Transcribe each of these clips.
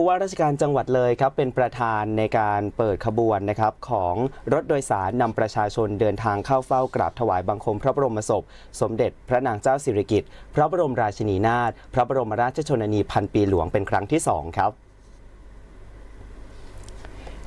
ผู้ว่าราชการจังหวัดเลยครับเป็นประธานในการเปิดขบวนนะครับของรถโดยสารนำประชาชนเดินทางเข้าเฝ้ากราบถวายบังคมพระบรมศพ สมเด็จพระนางเจ้าสิริกิติ์พระบรมราชินีนาถพระบรมราชชนนีพันปีหลวงเป็นครั้งที่สองครับ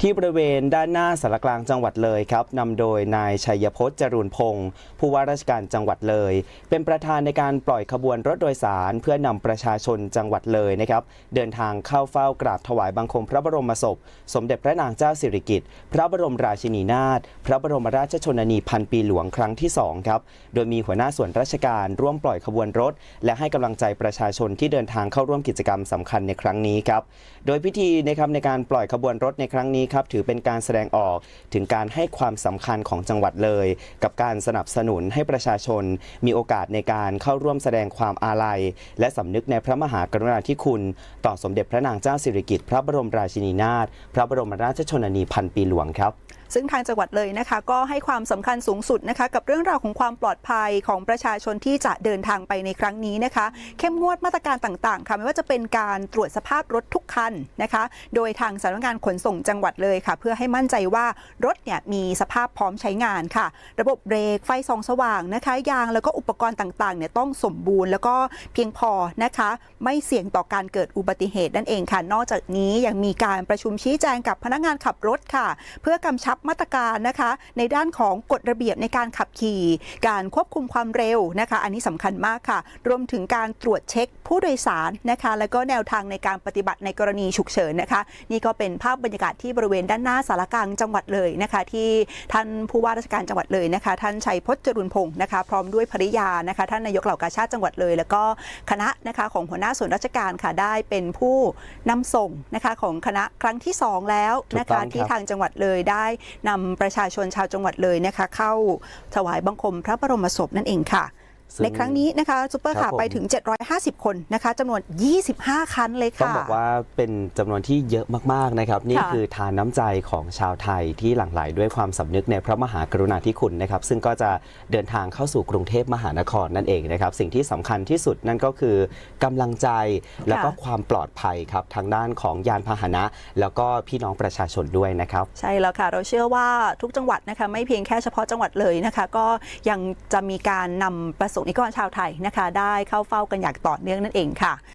ที่บริเวณด้านหน้าสารกลางจังหวัดเลยครับนำโดยนายชัยพจน์จรูนพงศ์ผู้ว่าราชการจังหวัดเลย เป็นประธานในการปล่อยขบวนรถโดยสาร เพื่อนำประชาชนจังหวัดเลยนะครับเดินทางเข้าเฝ้ากราบถวายบังคมพระบรมศพ สมเด็จพระนางเจ้าสิริกิติ์พระบรมราชินีนาถพระบรมราชชนนีพันปีหลวงครั้งที่สองครับโดยมีหัวหน้าส่วนราชการร่วมปล่อยขบวนรถ และให้กำลังใจประชาชนที่เดินทางเข้าร่วมกิจกรรมสำคัญในครั้งนี้ครับโดยพิธีนะครับในการปล่อยขบวนรถในครั้งนี้ครับถือเป็นการแสดงออกถึงการให้ความสำคัญของจังหวัดเลย กับการสนับสนุนให้ประชาชน มีโอกาสในการเข้าร่วมแสดงความอาลัย และสำนึกในพระมหากรุณาธิคุณ ต่อสมเด็จพระนางเจ้าสิริกิติ์พระบรมราชินีนาถพระบรมราชชนนีพันปีหลวงครับ ซึ่งทางจังหวัดเลยนะคะ ก็ให้ความสำคัญสูงสุดนะคะ กับเรื่องราวของความปลอดภัยของประชาชนที่จะเดินทางไปในครั้งนี้นะคะ เข้มงวดมาตรการต่างๆค่ะไม่ว่าจะเป็นการตรวจสภาพรถทุกคันนะคะ โดยทางสำนักงานขนส่งจังหวัดเลยค่ะ เพื่อให้มั่นใจว่ารถเนี่ยมีสภาพพร้อมใช้งานค่ะ ระบบเบรกไฟส่องสว่างนะคะยางแล้วก็อุปกรณ์ต่างๆเนี่ยต้องสมบูรณ์ แล้วก็เพียงพอนะคะ ไม่เสี่ยงต่อการเกิดอุบัติเหตุนั่นเองค่ะ นอกจากนี้ยังมีการประชุมชี้แจงกับพนักงานขับรถค่ะ เพื่อกำชับมาตรการนะคะในด้านของกฎระเบียบในการขับขี่ การควบคุมความเร็วนะคะ อันนี้สำคัญมากค่ะ รวมถึงการตรวจเช็คผู้โดยสารนะคะ แล้วก็แนวทางในการปฏิบัติในกรณีฉุกเฉินนะคะ นี่ก็เป็นภาพบรรยากาศที่บริเวณด้านหน้าสารกลางจังหวัดเลยนะคะ ที่ท่านผู้ว่าราชการจังหวัดเลยนะคะ ท่านชัยพจน์จรุนพงศ์นะคะ พร้อมด้วยภริยานะคะ ท่านนายกเหล่ากาชาติจังหวัดเลย แล้วก็คณะนะคะของหัวหน้าส่วนราชการค่ะได้เป็นผู้นำส่งนะคะของคณะครั้งที่สองแล้วนะถูกต้คะองครับที่ทางจังหวัดเลยได้นำประชาชนชาวจังหวัดเลยนะคะ เข้าถวายบังคมพระบรมศพนั่นเองค่ะ ในครั้งนี้นะคะซูเปอร์ครัค่ะบผมไปถึง 750 คนนะคะจำนวน 25 คันเลยต้องค่ะบอกว่าเป็นจำนวนที่เยอะมาก ๆ นะครับ นี่ค่ะคือทานน้ำใจของชาวไทยที่หลั่งไหลด้วยความสำนึกในพระมหากรุณาธิคุณนะครับ ซึ่งก็จะเดินทางเข้าสู่กรุงเทพมหานครนั่นเองนะครับ สิ่งที่สำคัญที่สุดนั่นก็คือกำลังใจแล้วก็ความปลอดภัยครับทางด้านของยานพาหนะ แล้วก็พี่น้องประชาชนด้วยนะครับ ใช่แล้วค่ะ เราเชื่อว่าทุกจังหวัดนะคะไม่เพียงแค่เฉพาะจังหวัดเลยนะคะ ก็ยังจะมีการนำประสงค์นิกรชาวไทยนะคะ ได้เข้าเฝ้ากันอย่างต่อเนื่องนั่นเองค่ะ